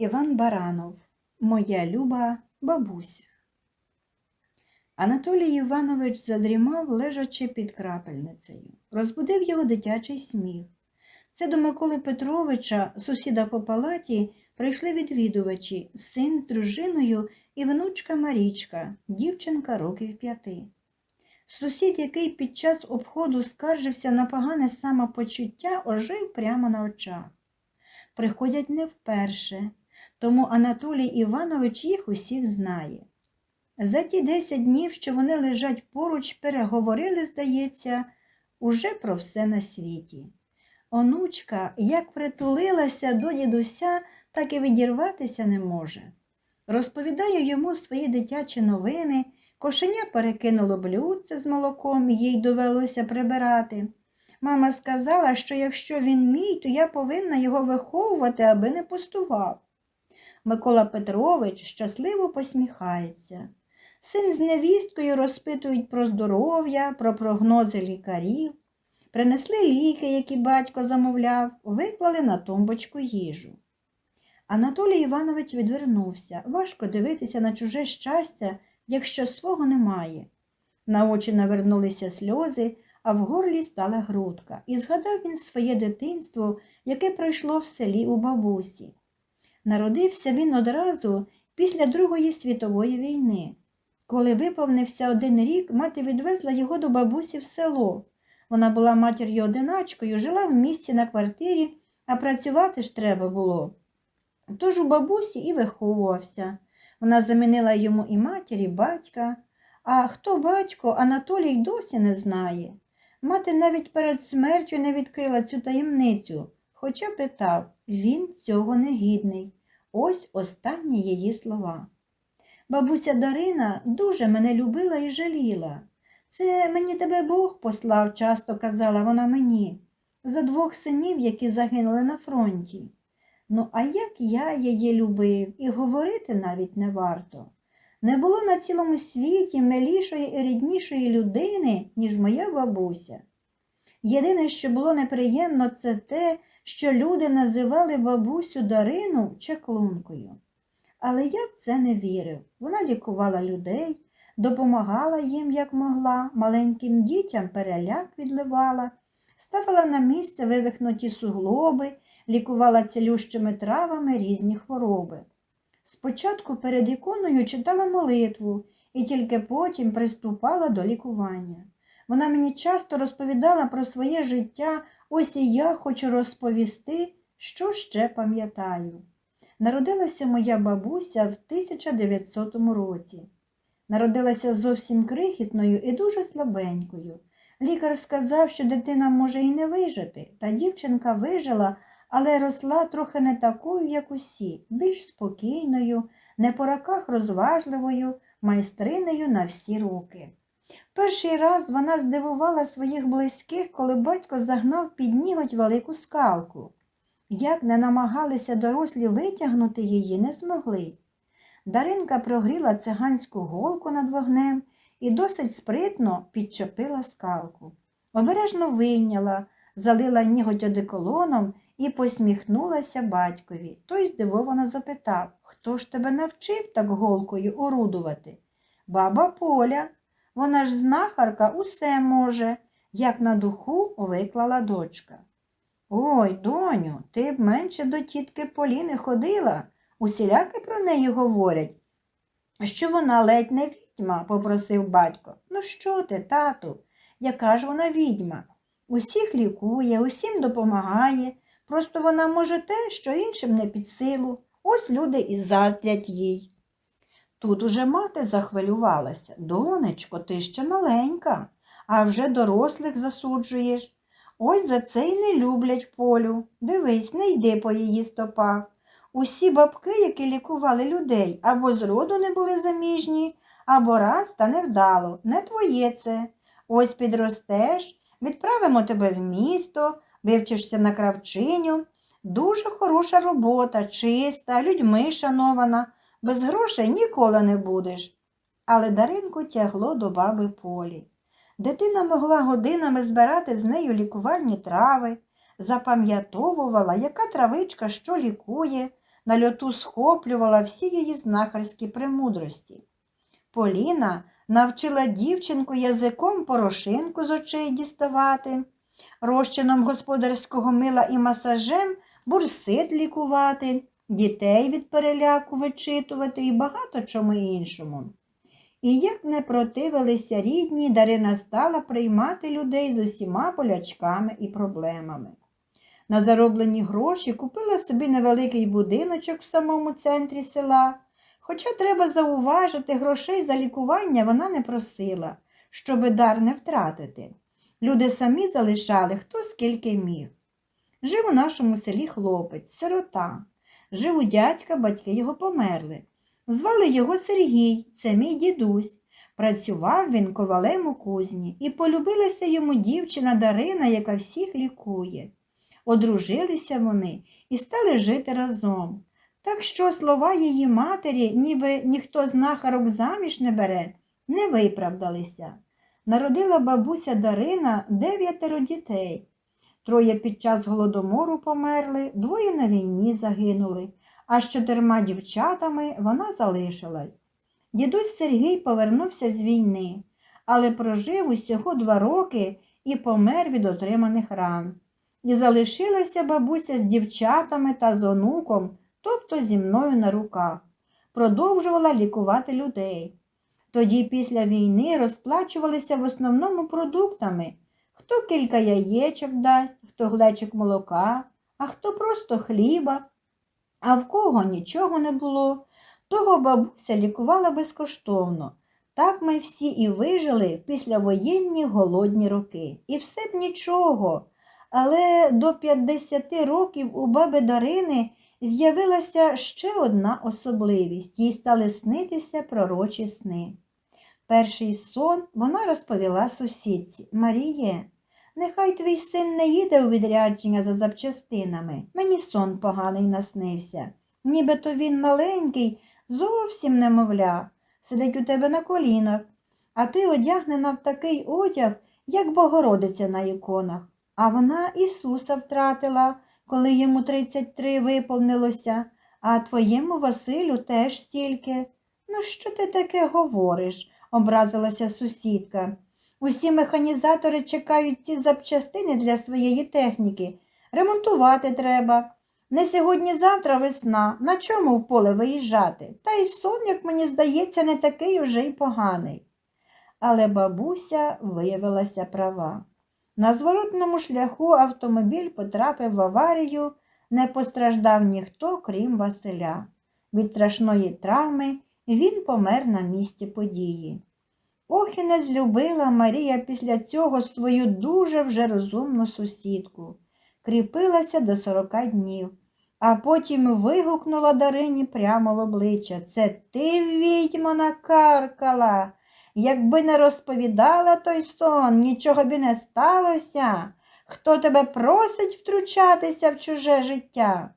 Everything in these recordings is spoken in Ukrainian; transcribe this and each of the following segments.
Іван Баранов Моя люба бабуся. Анатолій Іванович задрімав, лежачи під крапельницею. Розбудив його дитячий сміх. Це до Миколи Петровича, сусіда по палаті, прийшли відвідувачі, син з дружиною і внучка Марічка, дівчинка років п'яти. Сусід, який під час обходу скаржився на погане самопочуття, ожив прямо на очах. Приходять не вперше, тому Анатолій Іванович їх усіх знає. За ті десять днів, що вони лежать поруч, переговорили, здається, уже про все на світі. Онучка, як притулилася до дідуся, так і відірватися не може. Розповідає йому свої дитячі новини, кошеня перекинуло блюдце з молоком, їй довелося прибирати. Мама сказала, що якщо він мій, то я повинна його виховувати, аби не пустував. Микола Петрович щасливо посміхається. Син з невісткою розпитують про здоров'я, про прогнози лікарів. Принесли ліки, які батько замовляв, виклали на тумбочку їжу. Анатолій Іванович відвернувся. Важко дивитися на чуже щастя, якщо свого немає. На очі навернулися сльози, а в горлі стала грудка, і згадав він своє дитинство, яке пройшло в селі у бабусі. Народився він одразу після Другої світової війни. Коли виповнився один рік, мати відвезла його до бабусі в село. Вона була матір'ю одиначкою, жила в місті на квартирі, а працювати ж треба було. Тож у бабусі і виховувався. Вона замінила йому і матір, і батька. А хто батько, Анатолій досі не знає. Мати навіть перед смертю не відкрила цю таємницю, хоча питав, він цього не гідний. Ось останні її слова. Бабуся Дарина дуже мене любила і жаліла. Це мені тебе Бог послав, часто казала вона мені, за двох синів, які загинули на фронті. Ну, а як я її любив, і говорити навіть не варто. Не було на цілому світі милішої і ріднішої людини, ніж моя бабуся. Єдине, що було неприємно, це те, що люди називали бабусю Дарину чаклункою. Але я в це не вірив. Вона лікувала людей, допомагала їм, як могла, маленьким дітям переляк відливала, ставила на місце вивихнуті суглоби, лікувала цілющими травами різні хвороби. Спочатку перед іконою читала молитву і тільки потім приступала до лікування. Вона мені часто розповідала про своє життя, ось і я хочу розповісти, що ще пам'ятаю. Народилася моя бабуся в 1900 році. Народилася зовсім крихітною і дуже слабенькою. Лікар сказав, що дитина може і не вижити, та дівчинка вижила, але росла трохи не такою, як усі, більш спокійною, не по роках розважливою, майстринею на всі руки. Перший раз вона здивувала своїх близьких, коли батько загнав під ніготь велику скалку. Як не намагалися дорослі витягнути її, не змогли. Даринка прогріла циганську голку над вогнем і досить спритно підчепила скалку. Обережно вийняла, залила ніготь одеколоном і посміхнулася батькові. Той здивовано запитав, хто ж тебе навчив так голкою орудувати? Баба Поля. Вона ж знахарка усе може, як на духу виклала дочка. Ой, доню, ти б менше до тітки Поліни ходила, усіляки про неї говорять. Що вона ледь не відьма, попросив батько. Ну що ти, тату, яка ж вона відьма? Усіх лікує, усім допомагає. Просто вона може те, що іншим не під силу. Ось люди і заздрять їй. Тут уже мати захвилювалася. Донечко, ти ще маленька, а вже дорослих засуджуєш. Ось за це й не люблять полю. Дивись, не йди по її стопах. Усі бабки, які лікували людей, або з роду не були заміжні, або раз та невдало. Не твоє це. Ось підростеш, відправимо тебе в місто, вивчишся на кравчиню. Дуже хороша робота, чиста, людьми шанована, без грошей ніколи не будеш. Але Даринку тягло до баби Полі. Дитина могла годинами збирати з нею лікувальні трави, запам'ятовувала, яка травичка що лікує, на льоту схоплювала всі її знахарські премудрості. Поліна навчила дівчинку язиком порошинку з очей діставати, розчином господарського мила і масажем бурсит лікувати, дітей від переляку вичитувати і багато чому іншому. І як не противилися рідні, Дарина стала приймати людей з усіма болячками і проблемами. На зароблені гроші купила собі невеликий будиночок в самому центрі села. Хоча треба зауважити, грошей за лікування вона не просила, щоби дар не втратити. Люди самі залишали хто скільки міг. Жив у нашому селі хлопець, сирота. Жив у дядька, батьки його померли. Звали його Сергій, це мій дідусь. Працював він ковалем у кузні, і полюбилася йому дівчина Дарина, яка всіх лікує. Одружилися вони і стали жити разом. Так що слова її матері, ніби ніхто знахарок заміж не бере, не виправдалися. Народила бабуся Дарина дев'ятеро дітей. Троє під час голодомору померли, двоє на війні загинули, а з чотирма дівчатами вона залишилась. Дідусь Сергій повернувся з війни, але прожив усього два роки і помер від отриманих ран. І залишилася бабуся з дівчатами та з онуком, тобто зі мною на руках, продовжувала лікувати людей. Тоді після війни розплачувалися в основному продуктами. Хто кілька яєчок дасть, хто глечик молока, а хто просто хліба, а в кого нічого не було, того бабуся лікувала безкоштовно. Так ми всі і вижили в післявоєнні голодні роки. І все б нічого. Але до 50 років у баби Дарини з'явилася ще одна особливість, їй стали снитися пророчі сни. Перший сон вона розповіла сусідці Маріє, нехай твій син не їде у відрядження за запчастинами. Мені сон поганий наснився. Нібито він маленький, зовсім немовля, сидить у тебе на колінах, а ти одягнена в такий одяг, як Богородиця на іконах. А вона Ісуса втратила, коли йому 33 виповнилося, а твоєму Василю теж стільки. Ну, що ти таке говориш? образилася сусідка. Усі механізатори чекають ці запчастини для своєї техніки. Ремонтувати треба. Не сьогодні-завтра весна, на чому в поле виїжджати? Та й сон, як мені здається, не такий уже й поганий. Але бабуся виявилася права. На зворотному шляху автомобіль потрапив в аварію, не постраждав ніхто, крім Василя. Від страшної травми він помер на місці події. Ох не злюбила Марія після цього свою дуже вже розумну сусідку, кріпилася до сорока днів, а потім вигукнула Дарині прямо в обличчя Це ти, відьма, накаркала. Якби не розповідала той сон, нічого б не сталося. Хто тебе просить втручатися в чуже життя?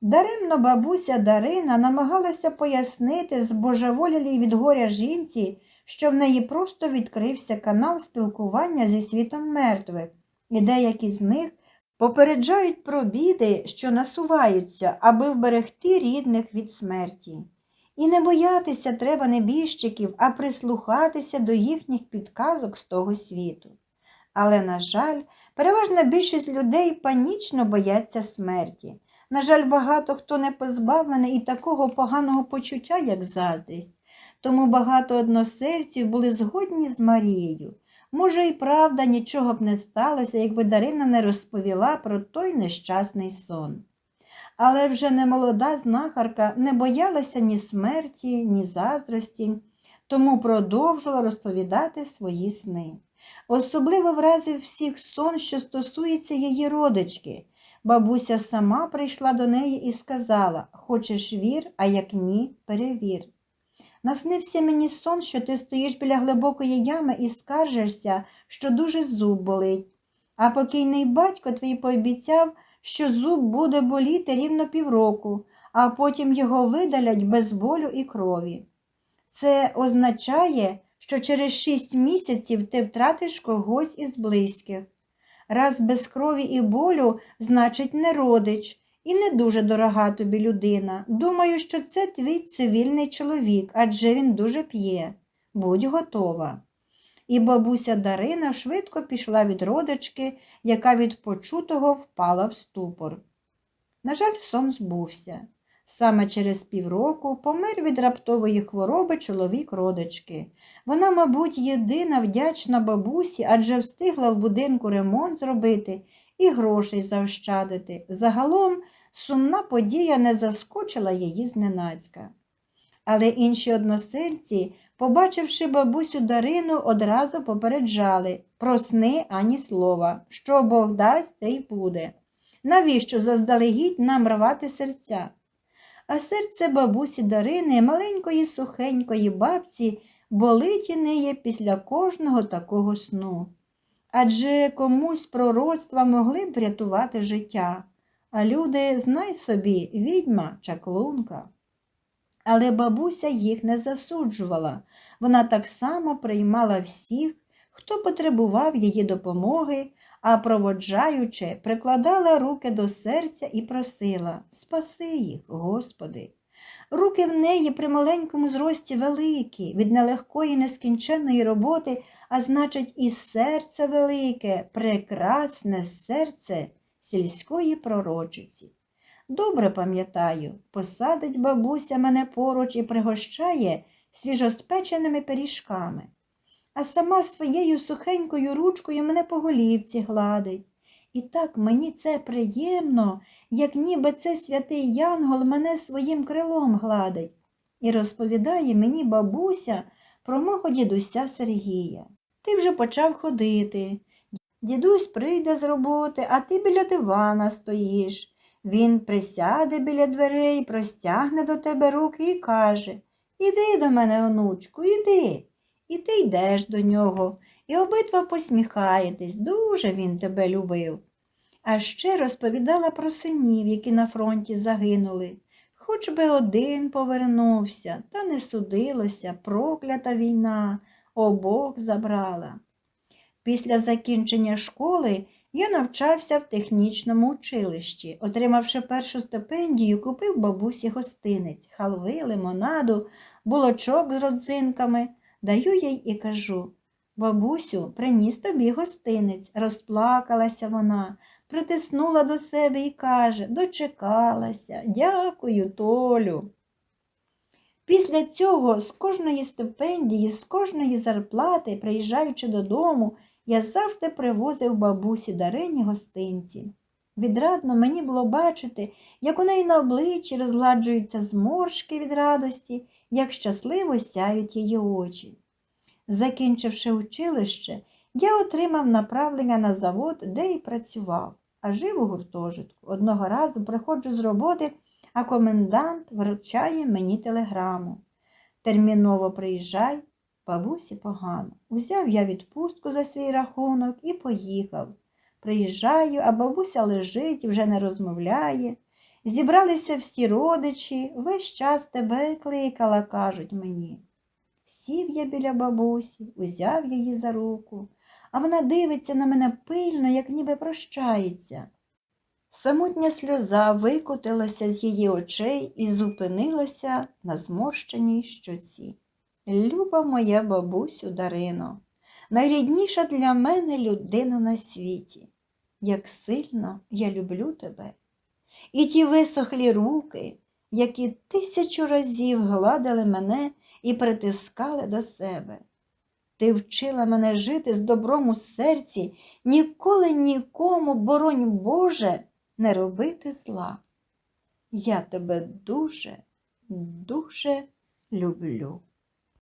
Даремно бабуся Дарина намагалася пояснити збожеволілій від горя жінці, що в неї просто відкрився канал спілкування зі світом мертвих, і деякі з них попереджають про біди, що насуваються, аби вберегти рідних від смерті. І не боятися треба небіжчиків, а прислухатися до їхніх підказок з того світу. Але, на жаль, переважна більшість людей панічно бояться смерті. На жаль, багато хто не позбавлений і такого поганого почуття, як заздрість. Тому багато односельців були згодні з Марією. Може, і правда, нічого б не сталося, якби Дарина не розповіла про той нещасний сон. Але вже немолода знахарка не боялася ні смерті, ні заздрості, тому продовжувала розповідати свої сни. Особливо вразив всіх сон, що стосується її родички. Бабуся сама прийшла до неї і сказала Хочеш вір, а як ні, перевір. Наснився мені сон, що ти стоїш біля глибокої ями і скаржишся, що дуже зуб болить. А покійний батько твій пообіцяв, що зуб буде боліти рівно півроку, а потім його видалять без болю і крові. Це означає, що через шість місяців ти втратиш когось із близьких. Раз без крові і болю, значить, не родич, і не дуже дорога тобі людина. Думаю, що це твій цивільний чоловік, адже він дуже п'є. Будь готова. І бабуся Дарина швидко пішла від родички, яка від почутого впала в ступор. На жаль, сон збувся. Саме через півроку помер від раптової хвороби чоловік родички. Вона, мабуть, єдина вдячна бабусі, адже встигла в будинку ремонт зробити і грошей заощадити. Загалом сумна подія не заскочила її зненацька. Але інші односельці, побачивши бабусю Дарину, одразу попереджали про сни ані слова, що Бог дасть, те й буде. Навіщо заздалегідь нам рвати серця? А серце бабусі Дарини, маленької сухенької бабці, болить і неє після кожного такого сну. Адже комусь пророцтва могли б врятувати життя, а люди, знай собі, відьма чаклунка. Але бабуся їх не засуджувала. Вона так само приймала всіх, хто потребував її допомоги, а проводжаючи, прикладала руки до серця і просила Спаси їх, Господи. Руки в неї при маленькому зрості великі, від нелегкої нескінченної роботи, а значить, і серце велике, прекрасне серце сільської пророчиці. Добре пам'ятаю, посадить бабуся мене поруч і пригощає свіжоспеченими пиріжками, а сама своєю сухенькою ручкою мене по голівці гладить. І так мені це приємно, як ніби це святий Янгол мене своїм крилом гладить, і розповідає мені бабуся про мого дідуся Сергія. Ти вже почав ходити. Дідусь прийде з роботи, а ти біля дивана стоїш. Він присяде біля дверей, простягне до тебе руки і каже Іди до мене, онучку, іди. І ти йдеш до нього, і обидва посміхаєтесь, дуже він тебе любив. А ще розповідала про синів, які на фронті загинули. Хоч би один повернувся, та не судилося, проклята війна, обох забрала. Після закінчення школи я навчався в технічному училищі. Отримавши першу стипендію, купив бабусі гостинець, халви, лимонаду, булочок з родзинками. Даю їй і кажу бабусю, приніс тобі гостинець. Розплакалася вона, притиснула до себе і каже дочекалася, дякую, Толю. Після цього з кожної стипендії, з кожної зарплати, приїжджаючи додому, я завжди привозив бабусі Дарині гостинці. Відрадно мені було бачити, як у неї на обличчі розгладжуються зморшки від радості, як щасливо сяють її очі. Закінчивши училище, я отримав направлення на завод, де й працював, а жив у гуртожитку. Одного разу приходжу з роботи, а комендант вручає мені телеграму. Терміново приїжджай, бабусі погано. Узяв я відпустку за свій рахунок і поїхав. Приїжджаю, а бабуся лежить, вже не розмовляє. Зібралися всі родичі, весь час тебе кликала, кажуть мені. Сів я біля бабусі, узяв її за руку, а вона дивиться на мене пильно, як ніби прощається. Самотня сльоза викотилася з її очей і зупинилася на зморщеній щоці. Люба моя бабусю Дарино, найрідніша для мене людина на світі. Як сильно я люблю тебе. І ті висохлі руки, які тисячу разів гладили мене і притискали до себе. Ти вчила мене жити з добром у серці, ніколи нікому, боронь Боже, не робити зла. Я тебе дуже, дуже люблю.